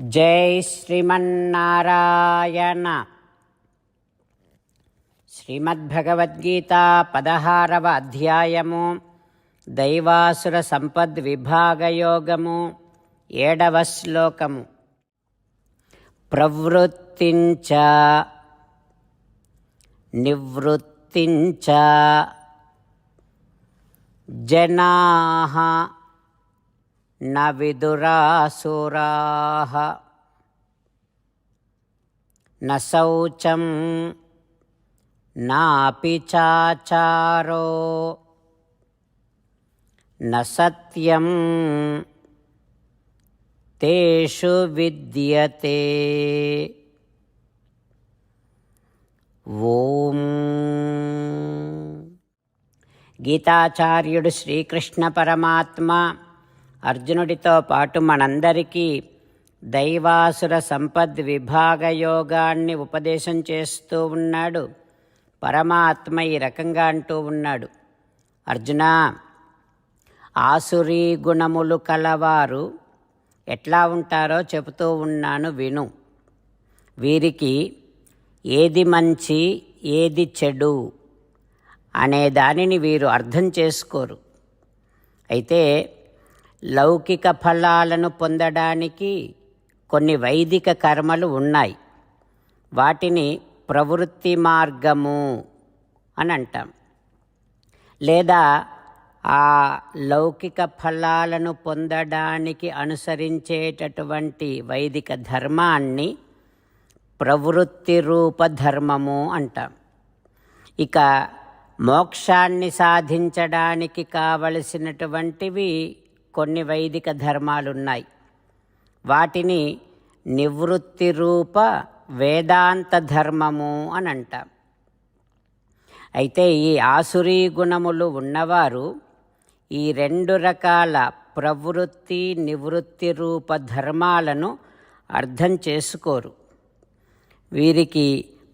జై శ్రీమన్నారాయణ. శ్రీమద్భగవద్గీత పదహారవ అధ్యాయము దైవాసుర సంపద్ విభాగయోగము ఏడవ శ్లోకము. ప్రవృత్తించ నివృత్తించ జనా न विदुरासुराः न शौचं नापि चाचारो न सत्यं तेषु विद्यते ఓం గీతాచార్యుడు శ్రీకృష్ణ పరమాత్మ అర్జునుడితో పాటు మనందరికీ దైవాసుర సంపద్ విభాగ యోగాన్ని ఉపదేశం చేస్తూ ఉన్నాడు. పరమాత్మ ఈ రకంగా అంటూ ఉన్నాడు. అర్జున ఆసురీ గుణములు కలవారు. ఎట్లా ఉంటారో చెబుతూ ఉన్నాను విను. వీరికి ఏది మంచి ఏది చెడు అనే దానిని వీరు అర్థం చేసుకోరు. అయితే లౌకిక ఫలాలను పొందడానికి కొన్ని వైదిక కర్మలు ఉన్నాయి. వాటిని ప్రవృత్తి మార్గము అని అంటాం. లేదా ఆ లౌకిక ఫలాలను పొందడానికి అనుసరించేటటువంటి వైదిక ధర్మాన్ని ప్రవృత్తి రూప ధర్మము అంటాం. ఇక మోక్షాన్ని సాధించడానికి కావలసినటువంటివి కొన్ని వైదిక ధర్మాలున్నాయి. వాటిని నివృత్తి రూప వేదాంత ధర్మము అని అంటాం అయితే ఈ ఆసురీ గుణములు ఉన్నవారు ఈ రెండు రకాల ప్రవృత్తి నివృత్తి రూప ధర్మాలను అర్థం చేసుకోరు. వీరికి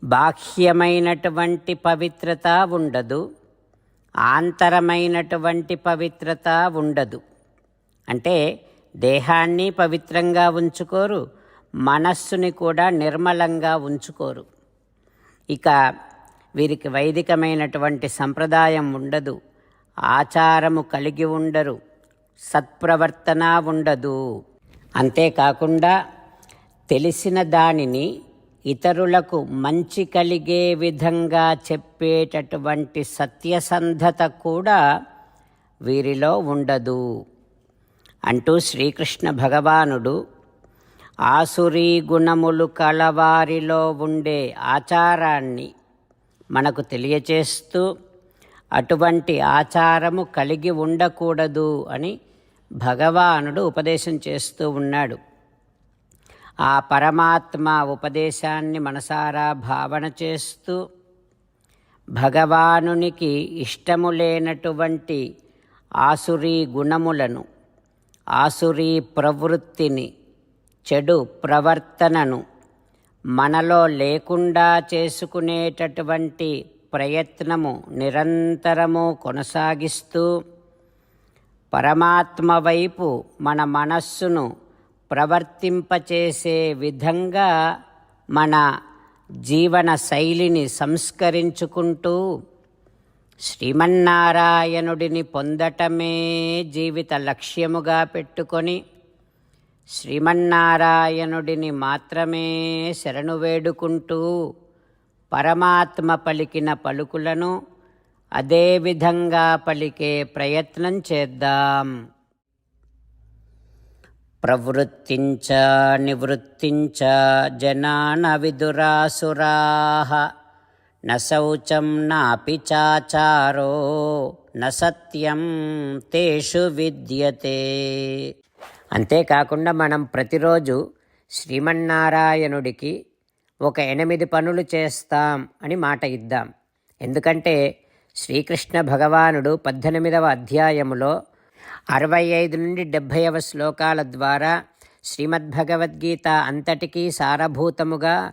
బాహ్యమైనటువంటి పవిత్రత ఉండదు ఆంతరమైనటువంటి పవిత్రత ఉండదు. అంటే దేహాన్ని పవిత్రంగా ఉంచుకోరు మనస్సుని కూడా నిర్మలంగా ఉంచుకోరు. ఇక వీరికి వైదికమైనటువంటి సంప్రదాయం ఉండదు ఆచారము కలిగి ఉండరు సత్ప్రవర్తన ఉండదు. అంతేకాకుండా తెలిసిన దానిని ఇతరులకు మంచి కలిగే విధంగా చెప్పేటటువంటి సత్యసంధత కూడా వీరిలో ఉండదు. అంటూ శ్రీకృష్ణ భగవానుడు ఆసురీ గుణములు కలవారిలో ఉండే ఆచారాన్ని మనకు తెలియచేస్తూ అటువంటి ఆచారము కలిగి ఉండకూడదు అని భగవానుడు ఉపదేశం చేస్తూ ఉన్నాడు. ఆ పరమాత్మ ఉపదేశాన్ని మనసారా భావన చేస్తూ భగవానునికి ఇష్టము లేనటువంటి ఆసురీ గుణములను ఆసురీ ప్రవృత్తిని చెడు ప్రవర్తనను మనలో లేకుండా చేసుకునేటటువంటి ప్రయత్నము నిరంతరము కొనసాగిస్తూ పరమాత్మ వైపు మన మనస్సును ప్రవర్తింపచేసే విధంగా మన జీవన శైలిని సంస్కరించుకుంటూ శ్రీమన్నారాయణుడిని పొందటమే జీవిత లక్ష్యముగా పెట్టుకొని శ్రీమన్నారాయణుడిని మాత్రమే శరణు వేడుకుంటూ పరమాత్మ పలికిన పలుకులను అదేవిధంగా పలికే ప్రయత్నం చేద్దాం. ప్రవృత్తించ నివృత్తించ జనాన విదురాసురాः न నాపి చాచారో న సత్యం తేషు విద్యతే. అంతేకాకుండా మనం ప్రతిరోజు శ్రీమన్నారాయణుడికి ఒక ఎనిమిది పనులు చేస్తాం అని మాట ఇద్దాం. ఎందుకంటే శ్రీకృష్ణ భగవానుడు పద్దెనిమిదవ అధ్యాయములో అరవై ఐదు నుండి డెబ్భైవ శ్లోకాల ద్వారా శ్రీమద్భగవద్గీత అంతటికీ సారభూతముగా